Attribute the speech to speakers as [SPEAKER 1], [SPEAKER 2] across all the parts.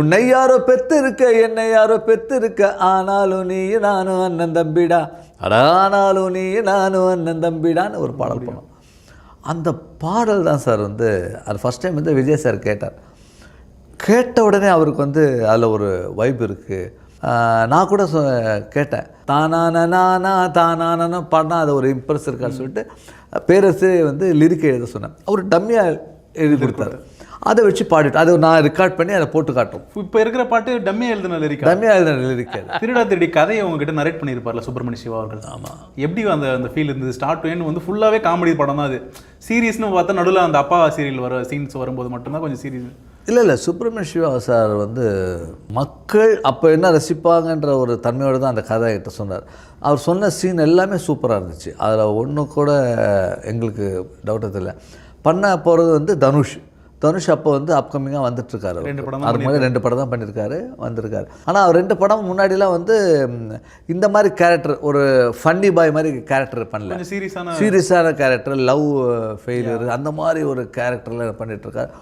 [SPEAKER 1] உன்னை யாரோ பெத்து இருக்க என்னை யாரோ பெத்து இருக்க ஆனாலும் நீ நானும் அண்ணன் தம்பிடா. அட ஆனாலும் நீ நானும் அண்ணன் தம்பிடான்னு ஒரு பாடல் பண்ணோம் அந்த பாடல் தான் சார் வந்து அது ஃபஸ்ட் டைம் வந்து விஜய் சார் கேட்டார். கேட்ட உடனே அவருக்கு வந்து அதில் ஒரு வைப் இருக்குது நான் கூட சொ கேட்டேன். தானான நானா தானானு பாடினா அது ஒரு இம்ப்ரெஸ் இருக்கான்னு சொல்லிட்டு பேரரசு வந்து லிரிக் எழுத சொன்னேன் அவர் டம்மியாக எழுதி கொடுத்தாரு. அதை வச்சு பாடிட்டு அதை நான் ரெக்கார்ட் பண்ணி அதை போட்டு காட்டும்
[SPEAKER 2] இப்போ இருக்கிற பாட்டு டம்மியா எழுதின லிரிக்கா
[SPEAKER 1] டம்மியாக எழுதின லிரிக் அது.
[SPEAKER 2] திருடா திருடி கதையை உங்ககிட்ட நரேட் பண்ணியிருப்பார்ல சுப்பிரமணிய சிவா அவர்கள். ஆமா. எப்படி அந்த அந்த ஃபீல் இருந்தது? ஸ்டார்ட் டு வந்து ஃபுல்லாவே காமெடி படம் தான் அது. சீரியஸ்னு பார்த்தா நடுவில் அந்த அப்பா சீரியல் வர சீன்ஸ் வரும்போது மட்டும்தான் கொஞ்சம் சீரியஸ்
[SPEAKER 1] இல்லை இல்லை சுப்பிரமணிய சிவா சார் வந்து மக்கள் அப்போ என்ன ரசிப்பாங்கன்ற ஒரு தன்மையோடு தான் அந்த கதை கிட்ட சொன்னார். அவர் சொன்ன சீன் எல்லாமே சூப்பராக இருந்துச்சு. அதில் ஒன்று கூட எங்களுக்கு டவுட் இல்லை பண்ண போகிறது வந்து தனுஷ். தனுஷ் அப்போ வந்து அப்கமிங்காக வந்துட்டுருக்காரு
[SPEAKER 2] ரெண்டு படம்
[SPEAKER 1] அதுக்கு முன்னாடி ரெண்டு படம் தான் பண்ணியிருக்காரு வந்திருக்காரு. ஆனால் அவர் ரெண்டு படம் முன்னாடிலாம் வந்து இந்த மாதிரி கேரக்டர் ஒரு ஃபன்னி பாய் மாதிரி கேரக்டர் பண்ணல.
[SPEAKER 2] சீரியஸான
[SPEAKER 1] சீரியஸான கேரக்டர் லவ் ஃபெயிலியர் அந்த மாதிரி ஒரு கேரக்டரில் பண்ணிகிட்ருக்கார்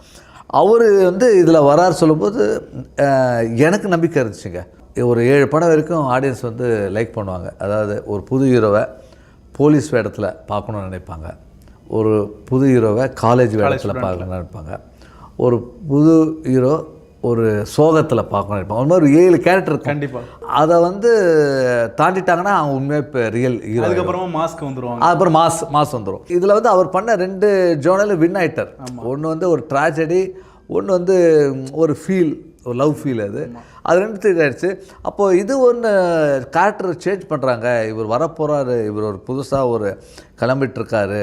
[SPEAKER 1] அவர் வந்து இதில் வரார் சொல்லும்போது எனக்கு நம்பிக்கை இருந்துச்சுங்க. ஒரு ஏழு படம் வரைக்கும் ஆடியன்ஸ் வந்து லைக் பண்ணுவாங்க. அதாவது ஒரு புது ஹீரோவை போலீஸ் வேடத்தில் பார்க்கணும்னு நினைப்பாங்க. ஒரு புது ஹீரோவை காலேஜ் வேடத்தில். பார்க்கணும்னு நினைப்பாங்க. ஒரு புது ஹீரோ ஒரு சோகத்தில் பார்க்கணும்னு நினைப்பாங்க ஒரு மாதிரி ஒரு ஏழு கேரக்டர் இருக்கும்.
[SPEAKER 2] கண்டிப்பா.
[SPEAKER 1] அதை வந்து தாண்டிட்டாங்கன்னா அவங்க உண்மையாக இப்போ ரியல் ஹீரோ
[SPEAKER 2] அதுக்கப்புறமா மாஸ்க் வந்துருவாங்க.
[SPEAKER 1] அப்புறம் மாஸ் மாஸ் வந்துடும் இதில் வந்து அவர் பண்ண ரெண்டு ஜோனல் வின் ஆயிட்டார். ஒன்று வந்து ஒரு ட்ராஜடி ஒன்று வந்து ஒரு ஃபீல் ஒரு லவ் ஃபீல் அது. அது ரெண்டு ஆயிடுச்சு. அப்போது இது ஒன்று கேரக்டர் சேஞ்ச் பண்ணுறாங்க இவர் வரப்போகிறாரு இவர் ஒரு புதுசாக ஒரு கிளம்பிட்டு இருக்காரு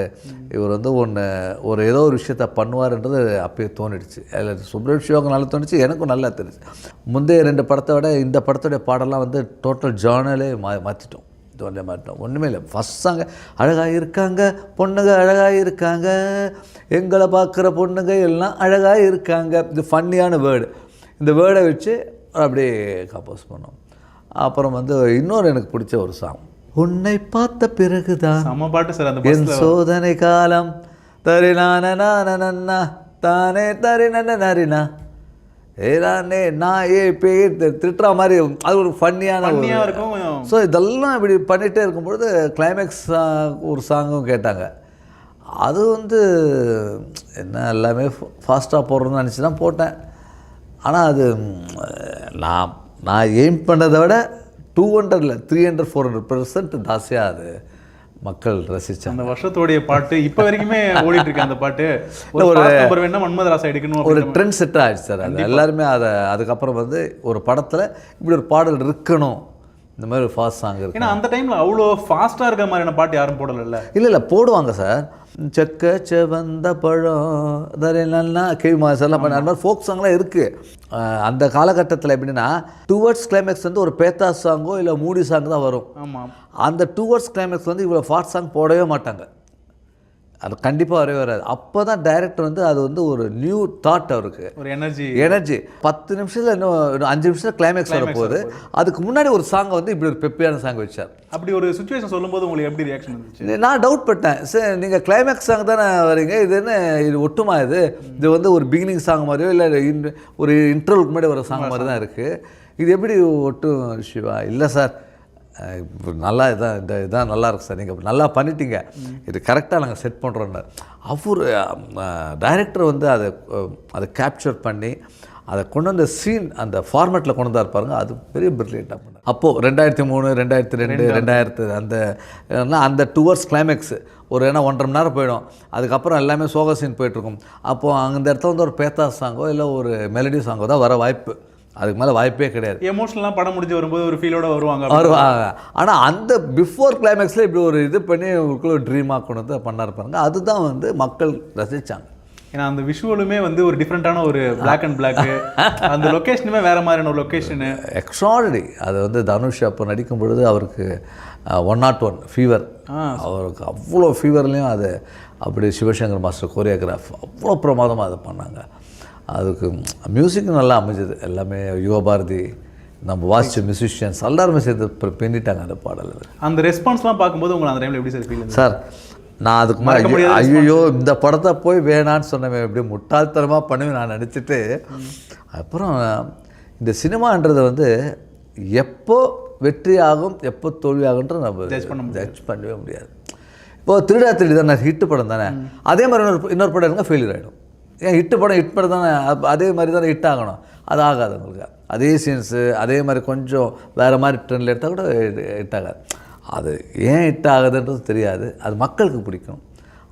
[SPEAKER 1] இவர் வந்து ஒன்று ஒரு ஏதோ ஒரு விஷயத்த பண்ணுவாருன்றது அப்பயே தோணிடுச்சு. அதில் சுப்ரமணிய சிவாங்க நல்லா தோணுச்சு எனக்கும் நல்லா தெரிஞ்சு. முந்தைய ரெண்டு படத்தை விட இந்த படத்துடைய பாடலாம் வந்து டோட்டல் ஜானலே மா மாற்றிட்டோம் இது ஒன்றே மாட்டோம் ஒன்றுமே இல்லை. ஃபஸ்ட் சாங்க அழகாக இருக்காங்க பொண்ணுங்க அழகாக இருக்காங்க எங்களை பார்க்குற பொண்ணுங்க எல்லாம் அழகாக இருக்காங்க இது ஃபன்னியான வேர்டு இந்த வேர்டை வச்சு அப்படியே கம்போஸ் பண்ணோம். அப்புறம் வந்து இன்னொரு எனக்கு பிடிச்ச ஒரு சாங் உன்னை பார்த்த பிறகுதான்
[SPEAKER 2] பாட்டு சார் அந்த
[SPEAKER 1] என் சோதனை காலம். தரினான நானா தானே தரினன நரினா ஏதானே நான் ஏ பேர் திட்டுற மாதிரி அது ஒரு ஃபன்னியான
[SPEAKER 2] இருக்கும்
[SPEAKER 1] ஸோ இதெல்லாம் இப்படி பண்ணிகிட்டே இருக்கும்பொழுது கிளைமேக்ஸ் ஒரு சாங்கும் கேட்டாங்க. அது வந்து என்ன எல்லாமே ஃபாஸ்ட்டாக போடுறோம்னு நினச்சி தான் போட்டேன். ஆனால் அது நான் நான் எய்ம் பண்ணதை விட டூ ஹண்ட்ரடில் three hundred four hundred percent ஜாஸ்தியாக அது மக்கள் ரசித்தாங்க
[SPEAKER 2] அந்த வருஷத்தோடைய பாட்டு இப்போ வரைக்குமே ஓடிட்டு இருக்கு அந்த பாட்டு. ஒரு வேணா மன்மதராசா எடுக்கணும்
[SPEAKER 1] ஒரு ட்ரெண்ட் செட் ஆயிடுச்சு சார் அது. எல்லாருமே அதை அதுக்கப்புறம் வந்து ஒரு படத்தில் இப்படி ஒரு பாடல் இருக்கணும். இந்த மாதிரி ஒரு ஃபாஸ்ட் சாங் இருக்கு.
[SPEAKER 2] ஏன்னா அந்த டைம்ல அவ்வளோ ஃபாஸ்டா இருக்க மாதிரியான பாட்டு யாரும் போடல
[SPEAKER 1] இல்லை இல்லை போடுவாங்க சார் செக்க செவந்த பழம் தரை நல்லா கேவி மாஸ் எல்லாம் பண்ண அந்த மாதிரி ஃபோக் சாங்லாம் இருக்குது அந்த காலகட்டத்தில் எப்படின்னா டுவர்ட்ஸ் கிளைமேக்ஸ் வந்து ஒரு பேத்தா சாங்கோ இல்லை மூடி சாங் தான் வரும்.
[SPEAKER 2] ஆமா.
[SPEAKER 1] அந்த டுவர்ட்ஸ் கிளைமேக்ஸ் வந்து இவ்வளோ ஃபாஸ்ட் சாங் போடவே மாட்டாங்க. அது கண்டிப்பாக வரவே வராது. அப்போ தான் டைரக்டர் வந்து அது வந்து ஒரு நியூ தாட் அவருக்கு.
[SPEAKER 2] ஒரு எனர்ஜி
[SPEAKER 1] எனர்ஜி பத்து நிமிஷத்தில் இன்னும் அஞ்சு நிமிஷத்தில் கிளைமேக்ஸ் வரப்போகுது. அதுக்கு முன்னாடி ஒரு சாங்கை வந்து இப்படி ஒரு பெப்பியான சாங் வச்சார்.
[SPEAKER 2] அப்படி ஒரு சுச்சுவேஷன் சொல்லும்போது உங்களுக்கு எப்படி ரியாக்ஷன் இருந்துச்சு
[SPEAKER 1] நான் டவுட் பட்டேன். சார் நீங்கள் கிளைமேக்ஸ் சாங் தானே வரீங்க. இது என்ன இது ஒட்டுமா இது? இது வந்து ஒரு பிகினிங் சாங் மாதிரியோ இல்லை இன் ஒரு இன்டர்வலுக்கு முன்னாடி வர சாங் மாதிரி தான் இருக்குது இது எப்படி ஒட்டும் சிவா? இல்லை சார். நல்லா இதான் இந்த இதான் நல்லா இருக்கு சார். நீங்கள் நல்லா பண்ணிட்டீங்க. இது கரெக்டாக நாங்கள் செட் பண்ணுறோன்னு அவர் டைரக்டர் வந்து அதை அதை கேப்சர் பண்ணி அதை கொண்டு வந்த சீன் அந்த ஃபார்மேட்டில் கொண்டு வந்தார் பாருங்க. அது பெரிய பிரில்லியண்ட்டாக பண்ணார். அப்போது ரெண்டாயிரத்தி மூணு ரெண்டாயிரத்தி ரெண்டு ரெண்டாயிரத்து அந்த அந்த டூவர்ஸ் கிளைமேக்ஸ் ஒரு ஏன்னா ஒன்றரை மணி நேரம் போயிடும். அதுக்கப்புறம் எல்லாமே சோக சீன் போயிட்டுருக்கும் அப்போது அந்த இடத்துல வந்து ஒரு பேத்தா சாங்கோ இல்லை ஒரு மெலடி சாங்கோ தான் வர வாய்ப்பு. அதுக்கு மேலே வாய்ப்பே கிடையாது.
[SPEAKER 2] எமோஷனலாம் படம் முடிஞ்சு வரும்போது ஒரு ஃபீலோட வருவாங்க
[SPEAKER 1] வருவாங்க ஆனால் அந்த பிஃபோர் கிளைமேக்ஸில் இப்படி ஒரு இது பண்ணி உங்களுக்குள்ள ட்ரீமாக கொண்டு வந்து பண்ணார் பாருங்க. அதுதான் வந்து மக்கள் ரசித்தாங்க
[SPEAKER 2] ஏன்னா அந்த விஷுவலுமே வந்து ஒரு டிஃப்ரெண்ட்டான ஒரு பிளாக் அண்ட் பிளாக் அந்த லொகேஷனுமே வேற மாதிரியான ஒரு லொகேஷனு
[SPEAKER 1] எக்ஸ்ட்ராடனரி அது வந்து தனுஷ் அப்போ நடிக்கும் பொழுது அவருக்கு ஒன் நாட் ஒன் ஃபீவர். அவருக்கு அவ்வளோ ஃபீவர்லேயும் அது அப்படி சிவசங்கர் மாஸ்டர் கொரியோகிராஃப் அவ்வளோ பிரமாதமாக அதை பண்ணாங்க. அதுக்கு மியூசிக்கும் நல்லா அமைஞ்சது. எல்லாமே யுவபாரதி நம்ம வாசிச்ச மியூசிஷியன்ஸ் எல்லாருமே சேர்ந்து பின்னிட்டாங்க அந்த பாடல்
[SPEAKER 2] அந்த ரெஸ்பான்ஸ்லாம் பார்க்கும்போது உங்களுக்கு அந்த டைம்ல எப்படி சார் ஃபீல்
[SPEAKER 1] சார் நான் அதுக்கு மாதிரி ஐயோ இந்த படத்தை போய் வேணான்னு சொன்னவன் எப்படி முட்டாள்தனமாக பண்ணுவேன் நான் நினச்சிட்டு அப்புறம் இந்த சினிமான்றது வந்து எப்போ வெற்றி ஆகும் எப்போ தோல்வி ஆகுன்ற நம்ம
[SPEAKER 2] பண்ண
[SPEAKER 1] ஜட்ஜ் பண்ணவே முடியாது. இப்போ திருடா திருடி தானே ஹிட்டு படம் தானே. அதே மாதிரி இன்னொரு இன்னொரு படம் எடுங்க ஃபெயிலியர் ஆகிடும் ஏன் ஹிட்டு படம் ஹிட் படம் தானே? அதே மாதிரி தானே ஹிட் ஆகணும். அது ஆகாது உங்களுக்கு. அதே சீன்ஸு அதே மாதிரி கொஞ்சம் வேறு மாதிரி ட்ரெண்டில் எடுத்தால் கூட ஹிட் ஆகாது. அது ஏன் ஹிட் ஆகுதுன்றது தெரியாது. அது மக்களுக்கு பிடிக்கும்.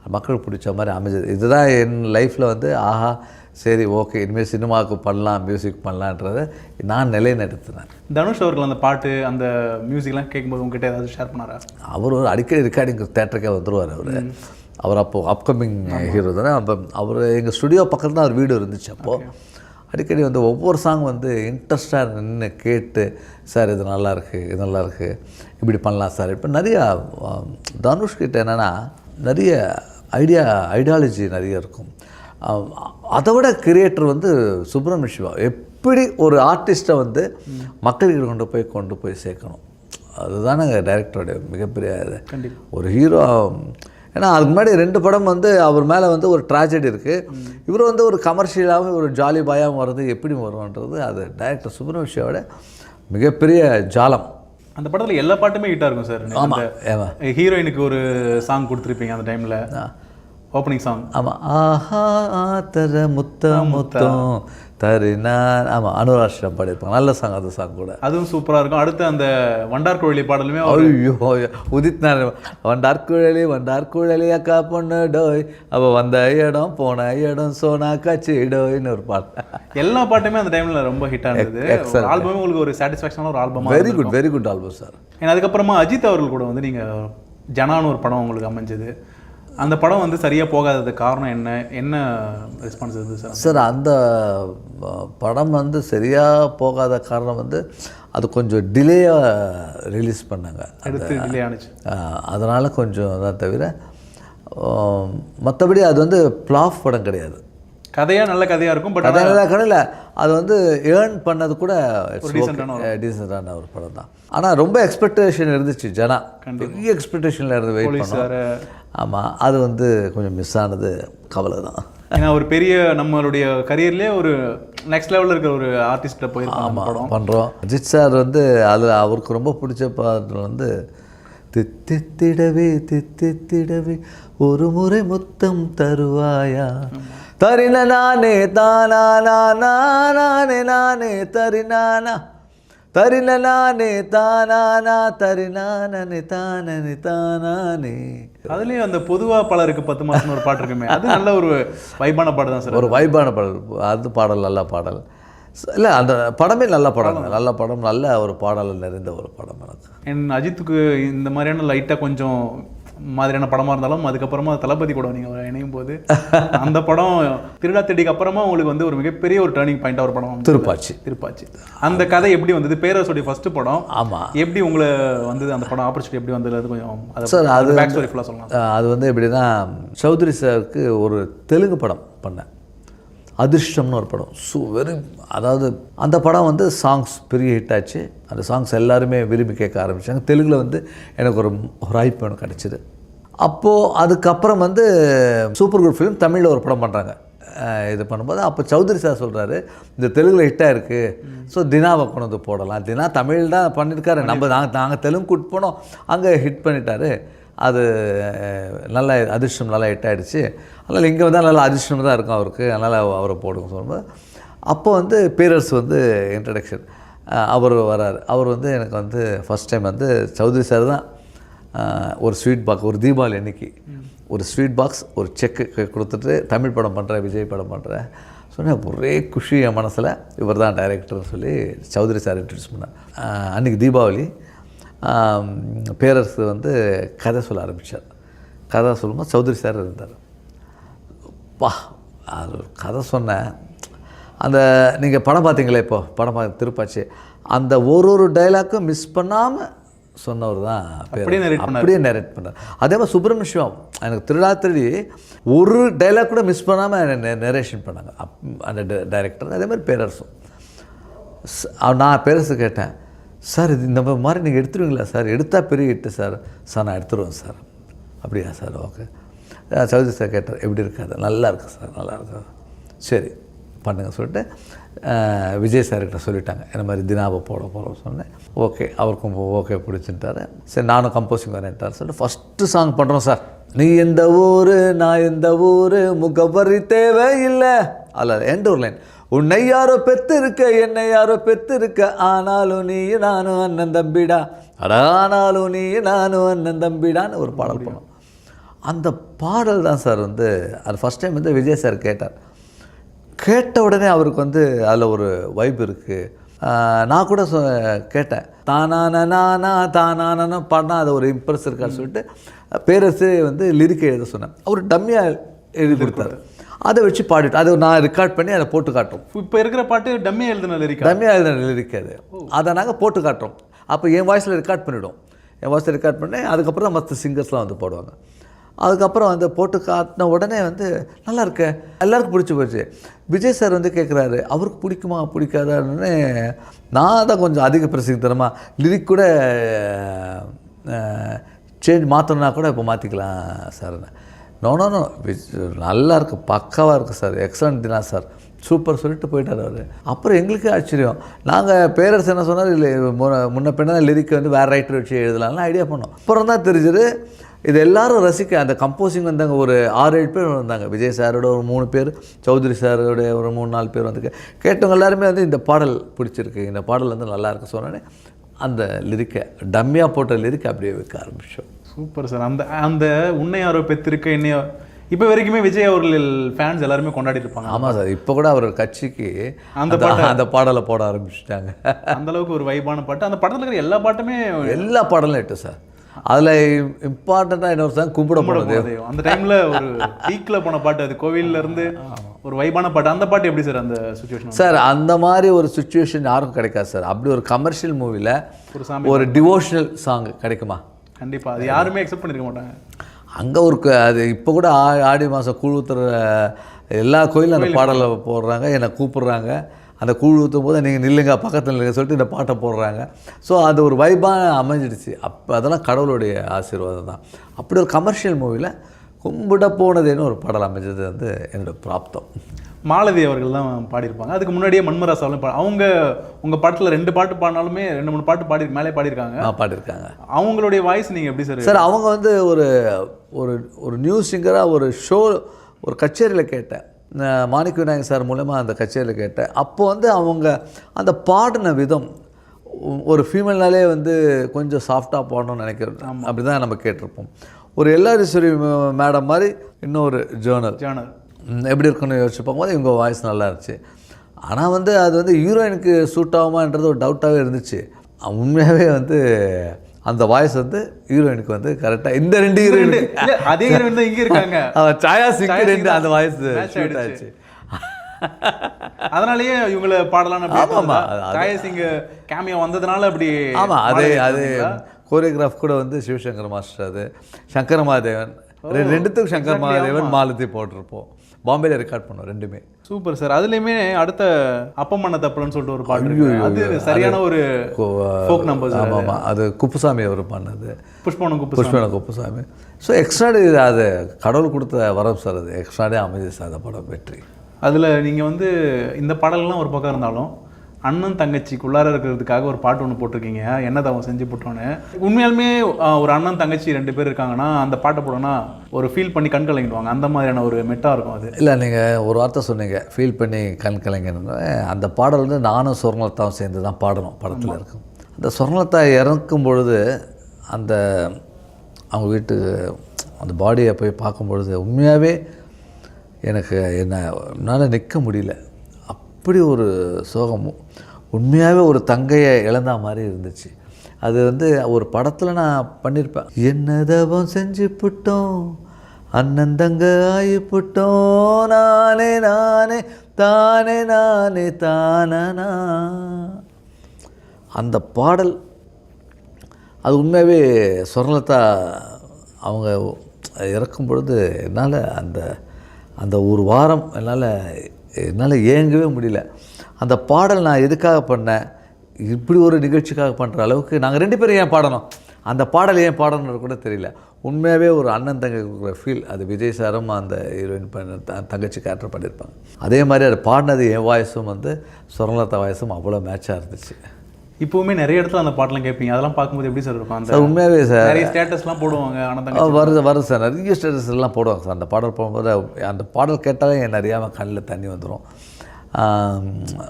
[SPEAKER 1] மக்களுக்கு பிடிச்ச மாதிரி அமைஞ்சது. இதுதான் என் லைஃப்பில் வந்து ஆஹா சரி ஓகே இனிமேல் சினிமாவுக்கு பண்ணலாம் மியூசிக் பண்ணலான்றதை நான் நிலைநிறுத்தினேன்.
[SPEAKER 2] தனுஷ் அவர்கள் அந்த பாட்டு அந்த மியூசிக்லாம் கேட்கும்போது உங்ககிட்ட ஏதாவது ஷேர் பண்ணாரா?
[SPEAKER 1] அவர் ஒரு அடிக்கடி ரெக்கார்டிங் தேட்டருக்கே வந்துருவார் அவர். அவர் அப்போது அப்கமிங் ஹீரோ தானே. அப்போ அவர் எங்கள் ஸ்டுடியோ பக்கத்தில் தான் அவர் வீடு இருந்துச்சு அப்போது அடிக்கடி வந்து ஒவ்வொரு சாங் வந்து இன்ட்ரெஸ்டாக நின்று கேட்டு சார் இது நல்லா இருக்கு இது நல்லா இருக்கு இப்படி பண்ணலாம் சார். இப்போ நிறையா தனுஷ் கிட்ட என்னென்னா நிறைய ஐடியா ஐடியாலஜி நிறைய இருக்கும். அதை விட கிரியேட்டர் வந்து சுப்பிரமணிய சிவா. எப்படி ஒரு ஆர்டிஸ்ட்டை வந்து மக்கள்கிட்ட கொண்டு போய் கொண்டு போய் சேர்க்கணும். அதுதானே டைரக்டருடைய மிகப்பெரிய இது. ஒரு ஹீரோ ஏன்னா அதுக்கு முன்னாடி ரெண்டு படம் வந்து அவர் மேலே வந்து ஒரு ட்ராஜடி இருக்குது இவர் வந்து ஒரு கமர்ஷியலாகவும் ஒரு ஜாலி பாயாகவும் வர்றது எப்படி வரும்ன்றது அது டைரக்டர் சுப்ரமணியோட மிகப்பெரிய ஜாலம்.
[SPEAKER 2] அந்த படத்துல எல்லா பாட்டுமே ஹிட்டா இருக்கும் சார்.
[SPEAKER 1] ஆமா, ஆமா.
[SPEAKER 2] ஹீரோயினுக்கு ஒரு சாங் கொடுத்துருப்பீங்க அந்த டைம்ல ஓப்பனிங் சாங்
[SPEAKER 1] ஆமாம் ஆஹா தர முத்த முத்தம் தரினான் ஆமாம் அனுராஷ்டிரம் பாடியிருப்பாங்க. நல்ல சாங் அந்த சாங் கூட.
[SPEAKER 2] அதுவும் சூப்பரா இருக்கும். அடுத்து அந்த வண்டார் கோழி பாடலுமே
[SPEAKER 1] ஐயோ உதித் நாராயண் வண்டார் குழலி வண்டார் குழலி அக்கா பொண்ணு டோய். அப்போ வந்த இடம் போன இடம் சோனா காட்சி டோய்னு ஒரு பாட்டு.
[SPEAKER 2] எல்லா பாட்டுமே அந்த டைம்ல ரொம்ப ஹிட் ஆனது. ஆல்பமே உங்களுக்கு ஒரு சாட்டிஸ்ஃபேக்ஷனான ஒரு ஆல்பமா
[SPEAKER 1] very good very good album sir
[SPEAKER 2] ஏன்னா அதுக்கப்புறமா அஜித் அவர்கள் கூட வந்து நீங்க ஜனான்னு ஒரு படம் உங்களுக்கு அமைஞ்சது. அந்த படம் வந்து சரியா போகாததுக்கு காரணம் என்ன? என்ன ரெஸ்பான்ஸ் இருந்தது சார்?
[SPEAKER 1] சார் அந்த படம் வந்து சரியாக போகாத காரணம் வந்து அது கொஞ்சம் டிலேயாக ரிலீஸ் பண்ணாங்க.
[SPEAKER 2] டிலே ஆனிச்சு.
[SPEAKER 1] அதனால் கொஞ்சம் தான் தவிர மற்றபடி அது வந்து ப்ளாஃப் படம் கிடையாது.
[SPEAKER 2] கதையா நல்ல கதையா இருக்கும் பட்
[SPEAKER 1] அதனால கடையில் அது வந்து ஏர்ன் பண்ணது கூட டீசெண்டான ஒரு படம் தான். ஆனால் ரொம்ப எக்ஸ்பெக்டேஷன் இருந்துச்சு ஜனா. பெரிய எக்ஸ்பெக்டேஷனில் இருந்து வெயிட் பண்ணோம்.
[SPEAKER 2] சார்
[SPEAKER 1] ஆமாம் அது வந்து கொஞ்சம் மிஸ் ஆனது கவலை தான்.
[SPEAKER 2] ஏன்னா ஒரு பெரிய நம்மளுடைய கரியர்லயே ஒரு நெக்ஸ்ட் லெவல்ல இருக்கிற ஒரு ஆர்டிஸ்ட போயிருக்காங்க அந்த படம்.
[SPEAKER 1] பண்ணுறோம் அஜித் சார் வந்து அதில் அவருக்கு ரொம்ப பிடிச்ச பாடல் வந்து தித்தித்திடவே தித்தித்திடவே ஒரு முறை முத்தம் தருவாயா? தரின நானே தானா நானே நானே தரினானா தரின நானே தானானா தரினானே தானே தானானே
[SPEAKER 2] அதுலயும் அந்த பொதுவா பலருக்கு பத்து மாசம் ஒரு பாட்டு இருக்குமே. அது நல்ல ஒரு வைபான பாட்டு தான் சார்.
[SPEAKER 1] ஒரு வைபான பாடல். அது பாடல் நல்ல பாடல். இல்லை அந்த படமே நல்ல படம் நல்ல படம் நல்ல ஒரு பாடல் நிறைந்த ஒரு படம் எனக்கு
[SPEAKER 2] என் அஜித்துக்கு இந்த மாதிரியான லைட்டா கொஞ்சம் மாதிரியான படமா இருந்தாலும் அதுக்கப்புறமா தளபதி கூட நீங்க இணையும் போது அந்த படம் திருடா தேடிக்கு அப்புறமா உங்களுக்கு வந்து ஒரு மிகப்பெரிய ஒரு டேர்னிங் பாயிண்டா ஒரு படம்.
[SPEAKER 1] திருப்பாச்சி.
[SPEAKER 2] திருப்பாச்சி. அந்த கதை எப்படி வந்தது? பேரரசுடைய ஃபர்ஸ்ட் படம்.
[SPEAKER 1] ஆமாம்
[SPEAKER 2] எப்படி உங்களை வந்தது அந்த படம் ஆப்பர்ச்சுனிட்டி எப்படி வந்தது? அது கொஞ்சம்
[SPEAKER 1] சார், அது
[SPEAKER 2] பேக் ஸ்டோரி ஃபுல்லாக சொல்லலாம்.
[SPEAKER 1] அது வந்து எப்படின்னா சௌத்ரி சாருக்கு ஒரு தெலுங்கு படம் பண்ணேன். அதிர்ஷ்டம்னு ஒரு படம். சூ வெரி அதாவது அந்த படம் வந்து சாங்ஸ் பெரிய ஹிட் ஆச்சு. அந்த சாங்ஸ் எல்லாருமே விரும்பி கேட்க ஆரம்பித்தாங்க தெலுங்கில் வந்து எனக்கு ஒரு ஒரு வாய்ப்பு எனக்கு கிடச்சிது. அப்போது அதுக்கப்புறம் வந்து சூப்பர் குட் ஃபிலிம் தமிழில் ஒரு படம் பண்ணுறாங்க இது பண்ணும்போது அப்போ சௌத்ரி சார் சொல்கிறாரு இந்த தெலுங்கில் ஹிட்டாக இருக்குது ஸோ தினாவை கொண்டு வந்து போடலாம். தினா தமிழ் தான் பண்ணியிருக்காரு நம்ம நாங்கள் நாங்கள் தெலுங்கு கூட்டு போனோம். அங்கே ஹிட் பண்ணிட்டாரு. அது நல்ல அதிர்ஷ்டம் நல்லா ஹிட் ஆயிடுச்சு. அதனால் இங்கே வந்தால் நல்லா அதிர்ஷ்டம் தான் இருக்கும் அவருக்கு. அதனால் அவரை போடுங்க சொல்லும்போது. அப்போ வந்து பேரரசு வந்து இன்ட்ரடக்ஷன் அவர் வரார். அவர் வந்து எனக்கு வந்து ஃபஸ்ட் டைம் வந்து சௌத்ரி சார் தான் ஒரு ஸ்வீட் பாக்ஸ் ஒரு தீபாவளி அன்னைக்கு. ஒரு ஸ்வீட் பாக்ஸ் ஒரு செக்கு கொடுத்துட்டு தமிழ் படம் பண்ணுறேன் விஜய் படம் பண்ணுறேன் சொன்னேன் ஒரே குஷி என் மனசில். இவர் தான் டைரக்டர்னு சொல்லி சௌத்ரி சார் இன்ட்ரடியூஸ் பண்ணார். அன்றைக்கி அன்னைக்கு தீபாவளி. பேரரசு வந்து கதை சொல்ல ஆரம்பித்தார் கதை சொல்லும்போது சௌத்ரி சார் இருந்தார். பா அது கதை சொன்னேன். அந்த நீங்கள் படம் பார்த்தீங்களே இப்போ? படம் பார்த்து திருப்பாச்சி. அந்த ஒரு ஒரு டைலாக்கும் மிஸ் பண்ணாமல் சொன்னவர் தான்
[SPEAKER 2] அப்படியே
[SPEAKER 1] நேரேட் பண்ணார். அதே மாதிரி சுப்பிரமணிய சிவம் எனக்கு திருடாத்திரி ஒரு டைலாக் கூட மிஸ் பண்ணாமல் நரேஷன் பண்ணாங்க. அப் அந்த டைரக்டர் அதே மாதிரி பேரரசும். நான் பேரரசு கேட்டேன். சார் இது இந்த மாதிரி நீங்கள் எடுத்துருவீங்களா சார்? எடுத்தால் பெரிய ஹிட்டு சார். சார் நான் எடுத்துருவேன் சார். அப்படியா சார்? ஓகே. சௌத்ரி சார் கேட்டார் எப்படி இருக்காது நல்லா இருக்கு சார் நல்லா இருக்கு. சரி பண்ணுங்க சொல்லிட்டு விஜய் சார்கிட்ட சொல்லிட்டாங்க. இந்த மாதிரி தினாவை போட போகிறோம் சொன்னேன். ஓகே அவருக்கும் ஓகே பிடிச்சிட்டாரு. சரி நானும் கம்போசிங் வரேன்ட்டார் சொல்லிட்டு ஃபஸ்ட்டு சாங் பண்ணுறோம் சார். நீ எந்த ஊர் நான் எந்த ஊர் முகவரி தேவையில்லை. அதில் எந்த ஒரு லைன் உன்னை யாரோ பெத்திருக்க என்னை யாரோ பெத்திருக்க ஆனாலும் நீ நானும் அண்ணன் தம்பிடா. அட ஆனாலும் நீ நானும் அண்ணன் தம்பிடான்னு ஒரு பாடல் பண்ணோம் அந்த பாடல் தான் சார் வந்து அது ஃபஸ்ட் டைம் வந்து விஜய் சார் கேட்டார். கேட்ட உடனே அவருக்கு வந்து அதில் ஒரு வைப் இருக்குது நான் கூட சொ கேட்டேன். தானான நானா தானானா பாடினா அது ஒரு இம்ப்ரெஸ் இருக்கான்னு சொல்லிட்டு பேரரசு வந்து லிரிக்கை எழுத சொன்னேன் அவர் டம்மியாக எழுதி கொடுத்தாரு. அதை வச்சு பாடிட்டு அதை நான் ரெக்கார்ட் பண்ணி அதை போட்டு காட்டுறோம்.
[SPEAKER 2] இப்போ இருக்கிற பாட்டு டம்மி எழுதுன லிரிக்கா
[SPEAKER 1] டம்மியாக எழுதின அது. அதை நாங்கள் போட்டு காட்டுறோம். அப்போ என் வாய்ஸில் ரெக்கார்ட் பண்ணிவிடும் என் வாய்ஸில் ரெக்கார்ட் பண்ணி அதுக்கப்புறம் மற்ற சிங்கர்ஸ்லாம் வந்து பாடுவாங்க. அதுக்கப்புறம் வந்து போட்டு காட்டின உடனே வந்து நல்லா இருக்க எல்லாருக்கும் பிடிச்சி போச்சு. விஜய் சார் வந்து கேட்குறாரு அவருக்கு பிடிக்குமா பிடிக்காதான்னு. நான் தான் கொஞ்சம் அதிக பிரசித்தனமாக லிரிக் கூட சேஞ்ச் மாற்றணும்னா கூட இப்போ மாற்றிக்கலாம் சார். நோ நோ நோ நல்லா இருக்கு பக்காவாக இருக்குது sir excellent Dina sir super சொல்லிட்டு போயிட்டார் அவர். அப்புறம் எங்களுக்கே ஆச்சரியம். நாங்கள் பேரரசு என்ன சொன்னார் இல்லை முன்ன- முன்ன பின்ன லிரிக்கை வந்து வேறு ரைட்டர் வச்சு எழுதலாம்னு ஐடியா பண்ணோம். அப்புறம் தான் தெரிஞ்சது இது எல்லாரும் ரசிக்க அந்த கம்போசிங் வந்தாங்க ஒரு ஆறு ஏழு பேர் வந்தாங்க. விஜய் சாரோட ஒரு மூணு பேர் சௌத்ரி சாரோட ஒரு மூணு நாலு பேர் வந்து கேட்டவங்க எல்லாருமே வந்து இந்த பாடல் பிடிச்சிருக்கு. இந்த பாடல் வந்து நல்லா இருக்கு. சொன்னோடனே அந்த லிரிக்கை டம்மியாக போட்ட லிரிக்கை அப்படியே வைக்க ஆரம்பித்தோம்
[SPEAKER 2] சூப்பர் சார். அந்த அந்த உன்னை யாரோ பெத்திருக்க என்னையோ இப்போ வரைக்குமே விஜய் அவர்கள் ஃபேன்ஸ் எல்லாருமே கொண்டாடிட்டு இருப்பாங்க.
[SPEAKER 1] ஆமாம் சார். இப்போ கூட அவர் கட்சிக்கு
[SPEAKER 2] அந்த
[SPEAKER 1] அந்த அந்த பாடலை போட ஆரம்பிச்சிட்டாங்க.
[SPEAKER 2] அந்த அளவுக்கு ஒரு வைபான பாட்டு. அந்த படத்துல இருக்கிற எல்லா பாட்டுமே
[SPEAKER 1] எல்லா பாடலும் எட்டு சார். அதில் இம்பார்ட்டண்ட்டாக என்ன சாங் கும்பிட போனது.
[SPEAKER 2] அந்த டைம்ல ஒரு பீக்ல போன பாட்டு அது கோவில்ல இருந்து ஒரு வைபான பாட்டு. அந்த பாட்டு எப்படி சார் அந்த சுச்சுவேஷன்
[SPEAKER 1] சார் அந்த மாதிரி ஒரு சுச்சுவேஷன் யாருக்கும் கிடைக்காது சார். அப்படி ஒரு கமர்ஷியல் மூவியில்
[SPEAKER 2] ஒரு சாமி
[SPEAKER 1] ஒரு டிவோஷனல் சாங் கிடைக்குமா?
[SPEAKER 2] கண்டிப்பா. அது யாருமே எக்ஸெப்ட் பண்ணிருக்க மாட்டாங்க.
[SPEAKER 1] அங்கே ஒரு அது இப்போ கூட ஆடி மாதம் கூழ் ஊத்துற எல்லா கோயிலும் அந்த பாடலை போடுறாங்க என்னை கூப்பிடுறாங்க. அந்த கூழ் ஊற்றும் போது நீங்கள் நில்லுங்க பக்கத்தில் நில்லுங்க சொல்லிட்டு இந்த பாட்டை போடுறாங்க. ஸோ அது ஒரு வைபாக அமைஞ்சிடுச்சு. அப்போ அதெல்லாம் கடவுளுடைய ஆசீர்வாதம் தான். அப்படி ஒரு கமர்ஷியல் மூவியில் கும்பிட போனதுன்னு ஒரு பாடல் அமைஞ்சது வந்து என்னோட பிராப்தம்.
[SPEAKER 2] மாலதி அவர்கள் தான் பாடியிருப்பாங்க. அதுக்கு முன்னாடியே மன்மராசாலும் பா அவங்க உங்க பாட்டுல ரெண்டு பாட்டு பாடினாலுமே ரெண்டு மூணு பாட்டு பாடி மேலே பாடியிருக்காங்க.
[SPEAKER 1] பாடியிருக்காங்க.
[SPEAKER 2] அவங்களுடைய வாய்ஸ் நீங்க எப்படி சார்
[SPEAKER 1] சார் அவங்க வந்து ஒரு ஒரு ஒரு நியூஸ் சிங்கராக ஒரு ஷோ ஒரு கச்சேரியில் கேட்டேன். மாணிக்க விநாயகர் சார் மூலமாக அந்த கச்சேரியில் கேட்டேன். அப்போ வந்து அவங்க அந்த பாடின விதம் ஒரு ஃபீமேல்னாலே வந்து கொஞ்சம் சாஃப்டாக பாடணும்னு நினைக்கிறேன். அப்படி தான் நம்ம கேட்டிருப்போம். ஒரு எல்லாரீஸ்வரி மேடம் மாதிரி இன்னொரு ஜேர்னல்
[SPEAKER 2] ஜானர்
[SPEAKER 1] எப்படி இருக்குன்னு யோசிச்சு பார்க்கும்போது இவங்க வாய்ஸ் நல்லா இருந்துச்சு. ஆனால் வந்து அது வந்து ஹீரோயினுக்கு சூட் ஆகுமான்றது ஒரு டவுட்டாகவே இருந்துச்சு. உண்மையாகவே வந்து அந்த வாய்ஸ் வந்து ஹீரோயினுக்கு வந்து கரெக்டாக இந்த ரெண்டு
[SPEAKER 2] இல்ல, அதே ஹீரோயின் தான் இங்க இருக்காங்க.
[SPEAKER 1] அவன் சாயா
[SPEAKER 2] சாயா
[SPEAKER 1] ரெண்டு
[SPEAKER 2] சிங்
[SPEAKER 1] அந்த வாய்ஸ் ஷூட். ஆச்சு.
[SPEAKER 2] அதனாலயே இவங்கள பாடலாம்
[SPEAKER 1] ஆமாமா,
[SPEAKER 2] சாய சிங் கேமியா வந்ததுனால அப்படி
[SPEAKER 1] ஆமாம் அது அது? கோரியோகிராஃப் கூட வந்து சிவசங்கர் மாஸ்டர் அது. சங்கர மகாதேவன் ரெ- ரெண்டுத்துக்கும் சங்கர்
[SPEAKER 2] ஆமா.
[SPEAKER 1] மாலதி போட்டிருப்போம். பாம்பேல ரெக்கார்ட் பண்ணோம் ரெண்டுமே.
[SPEAKER 2] Super sir. அதுலயுமே அடுத்த அப்பம் பண்ண தப்புலன்னு சொல்லிட்டு ஒரு பாட்டு. அது சரியான ஒரு ஃபோக் நம்பர்ஸ்
[SPEAKER 1] ஆமாம் ஆமாம். அது குப்புசாமி அவர் பண்ணது.
[SPEAKER 2] புஷ்பவனம் குப்பு
[SPEAKER 1] புஷ்பன குப்புசாமி. ஸோ எக்ஸ்ட்ராடி அது கடவுள் கொடுத்த வரம் சார் அது. எக்ஸ்ட்ராடே அமைஞ்சு சார் அந்த படம் வெற்றி.
[SPEAKER 2] அதுல நீங்க வந்து இந்த பாடல்லாம் ஒரு பக்கம் இருந்தாலும் அண்ணன் தங்கச்சிக்குள்ளார இருக்கிறதுக்காக ஒரு பாட்டு ஒன்று போட்டிருக்கீங்க. என்ன தவம் செஞ்சு போட்டோன்னு? உண்மையாலுமே ஒரு அண்ணன் தங்கச்சி ரெண்டு பேர் இருக்காங்கன்னா அந்த பாட்டை போடனா ஒரு ஃபீல் பண்ணி கண் கலங்கிடுவாங்க. அந்த மாதிரியான ஒரு மெட்டா இருக்கும் அது.
[SPEAKER 1] இல்லை நீங்கள் ஒரு வார்த்தை சொன்னீங்க. ஃபீல் பண்ணி கண் கலைஞர்னு அந்த பாடல் வந்து நானும் சொர்ணலதாவும் சேர்ந்து தான் பாடணும் படத்தில் இருக்கும். அந்த சொர்ணலதா இறக்கும் பொழுது அந்த அவங்க வீட்டு அந்த பாடியை போய் பார்க்கும் பொழுது உண்மையாகவே எனக்கு என்ன என்னால் நிற்க முடியல. அப்படி ஒரு சோகமும் உண்மையாகவே ஒரு தங்கையை இழந்த மாதிரி இருந்துச்சு. அது வந்து ஒரு படத்தில் நான் பண்ணியிருப்பேன் என்ன தவம் செஞ்சு புட்டோம் அண்ணன் தங்க ஆகி புட்டோம் நானே நானே தானே நானே தானனா அந்த பாடல் அது உண்மையாகவே சொர்ணலதா அவங்க இறக்கும் பொழுது என்னால் அந்த அந்த ஒரு வாரம் என்னால் என்னால் ஏங்கவே முடியல. அந்த பாடல் நான் எதுக்காக பண்ணேன்? இப்படி ஒரு நிகழ்ச்சிக்காக பண்ணுற அளவுக்கு நாங்கள் ரெண்டு பேரும் ஏன் பாடணும்? அந்த பாடல் ஏன் பாடணுன்னு கூட தெரியல. உண்மையாகவே ஒரு அண்ணன் தங்கை கொடுக்குற ஃபீல் அது விஜய் சாரும் அந்த ஹீரோயின் பண்ண தங்கச்சி கேரக்டர் பண்ணியிருப்பாங்க அதே மாதிரி அது பாடினது என் வாய்ஸும் வந்து சுரலதா வாய்ஸும் அவ்வளோ மேட்சாக இருந்துச்சு.
[SPEAKER 2] இப்போவுமே நிறைய இடத்துல அந்த பாட்டெல்லாம் கேட்பீங்க. அதெல்லாம் பார்க்கும்போது எப்படி சார் இருக்கும்? அந்த
[SPEAKER 1] சார் உண்மையாகவே சார்
[SPEAKER 2] நிறைய ஸ்டேட்டஸ்லாம் போடுவாங்க ஆனால்
[SPEAKER 1] வருது வருது சார். நிறைய ஸ்டேட்டஸ் எல்லாம் போடுவாங்க சார். அந்த பாடல் போடும்போது அந்த பாடல் கேட்டாலே என் அறியாமல் கண்ணில் தண்ணி வந்துடும்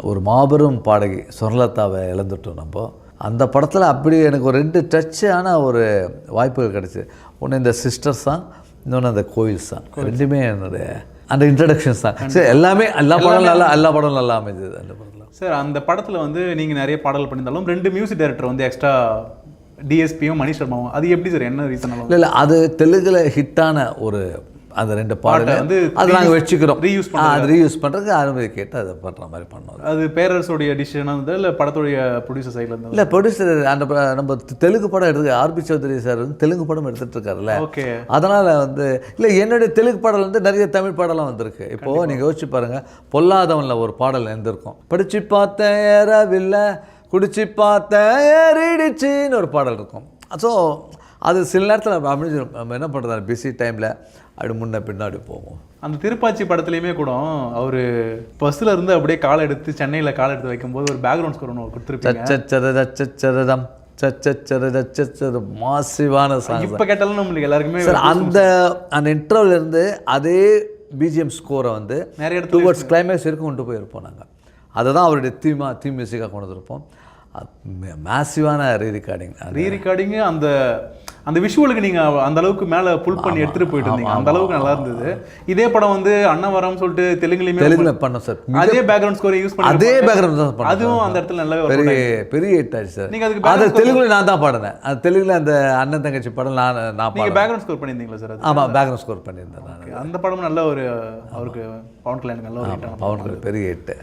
[SPEAKER 1] ஒரு மாபெரும் பாடகி சுரலதாவை இழந்துட்டோம் நம்ம. அந்த படத்தில் அப்படி எனக்கு ஒரு ரெண்டு டச்சான ஒரு வாய்ப்புகள் கிடச்சி. ஒன்று இந்த சிஸ்டர் சாங் இன்னொன்று அந்த கோயில் சாங் ரெண்டுமே என்னுடைய அந்த இன்ட்ரடக்ஷன் சாங் சரி எல்லாமே எல்லா படம் நல்லா எல்லா படம் நல்லா அமைஞ்சது அந்த படத்தில்.
[SPEAKER 2] சார் அந்த படத்தில் வந்து நீங்கள் நிறைய பாடல் பண்ணியிருந்தாலும் ரெண்டு மியூசிக் டைரக்டர் வந்து எக்ஸ்ட்ரா டிஎஸ்பியும் மணி சர்மாவும். அது எப்படி சார்? என்ன ரீசன்
[SPEAKER 1] இல்லை இல்லை அது தெலுங்குல ஹிட்டான ஒரு அந்த ரெண்டு பாடலை
[SPEAKER 2] வந்து
[SPEAKER 1] அது நாங்கள் வச்சுக்கிறோம். ஆ, அது ரீயூஸ் பண்ணுறதுக்கு அனுமதி கேட்டு அதை பண்ணுற மாதிரி பண்ணோம்.
[SPEAKER 2] அது பேரரசுடைய டிசிஷனாக இருந்தது இல்லை படத்துடைய ப்ரொடியூசர் சைடில் இருந்தது?
[SPEAKER 1] இல்லை ப்ரொடியூசர் அந்த நம்ம தெலுங்கு படம் எடுத்து ஆர்பி சௌத்ரி சார் வந்து தெலுங்கு படம் எடுத்துட்டு இருக்காருல்ல.
[SPEAKER 2] ஓகே.
[SPEAKER 1] அதனால் வந்து இல்லை என்னுடைய தெலுங்கு பாடல் வந்து நிறைய தமிழ் பாடலாம் வந்திருக்கு. இப்போது நீங்கள் யோசிச்சு பாருங்கள் பொல்லாதவனில் ஒரு பாடல் இருந்திருக்கும் படிச்சு பார்த்தேன் ஏறவில்லை குடிச்சு பார்த்தேன் ஏறிடுச்சின்னு ஒரு பாடல் இருக்கும். ஸோ அது சில நேரத்தில் நம்ம என்ன பண்ணுறது பிஸி டைமில் அப்படி முன்ன பின்னாடி போவோம்
[SPEAKER 2] அந்த திருப்பாச்சி படத்துலையுமே கூட அவர் பஸ்ஸில் இருந்து அப்படியே காலை எடுத்து சென்னையில் காலை எடுத்து வைக்கும்போது ஒரு பேக்ரவுண்ட் ஸ்கோர் ஒன்று கொடுத்துருப்பீங்க.
[SPEAKER 1] சச்சரதச்சரதம் சச்சரதச்சர மாசிவான சாங்.
[SPEAKER 2] இப்போ கேட்டாலும் நம்மளுக்கு எல்லாருக்குமே
[SPEAKER 1] அந்த அந்த இன்டர்வல் இருந்து அதே பிஜிஎம் ஸ்கோரை வந்து
[SPEAKER 2] நிறைய
[SPEAKER 1] டுவர்ட்ஸ் கிளைமேக்ஸ் வரைக்கும் கொண்டு போயிருப்போம் நாங்கள் அதை தான் அவருடைய தீமா தீம் மியூசிக்காக கொண்டு வந்திருப்போம். மேசிவான ரீ ரெக்கார்டிங்
[SPEAKER 2] ரீ ரெக்கார்டிங்கு அந்த அந்த விஷுவலுக்கு நீங்க அந்த அளவுக்கு மேல புல் பண்ணி எடுத்துட்டு போயிட்டு இருந்தீங்க. அந்த அளவுக்கு நல்லா இருந்தது. இதே படம் வந்து அன்னவரம் சொல்லிட்டு தெலுங்குலயுமே
[SPEAKER 1] தெலுங்குல பண்ணோம் சார்
[SPEAKER 2] அதே பேக்ரவுண்ட் ஸ்கோர் யூஸ் பண்ணி
[SPEAKER 1] அதே பேக்ரவுண்ட் தான்
[SPEAKER 2] அதுவும் அந்த இடத்துல நல்லாவே
[SPEAKER 1] பெரிய பெரிய ஹிட் ஆச்சு சார்
[SPEAKER 2] நீங்க அதுக்கு
[SPEAKER 1] அது தெலுங்குல நான் தான் பாடினேன். அது தெலுங்குல அந்த அண்ணன் தங்கச்சி படம் நான் நான்
[SPEAKER 2] நீங்க
[SPEAKER 1] பாடினேன்.
[SPEAKER 2] பேக்ரவுண்ட் ஸ்கோர் பண்ணியிருந்தீங்களா சார்
[SPEAKER 1] ஆமாம் பேக்ரவுண்ட் ஸ்கோர் பண்ணியிருந்தேன் நான்.
[SPEAKER 2] அந்த படம் நல்ல ஒரு அவருக்கு பவன் கல்யாணம் நல்ல ஒரு
[SPEAKER 1] பவன் பெரிய ஹிட்டு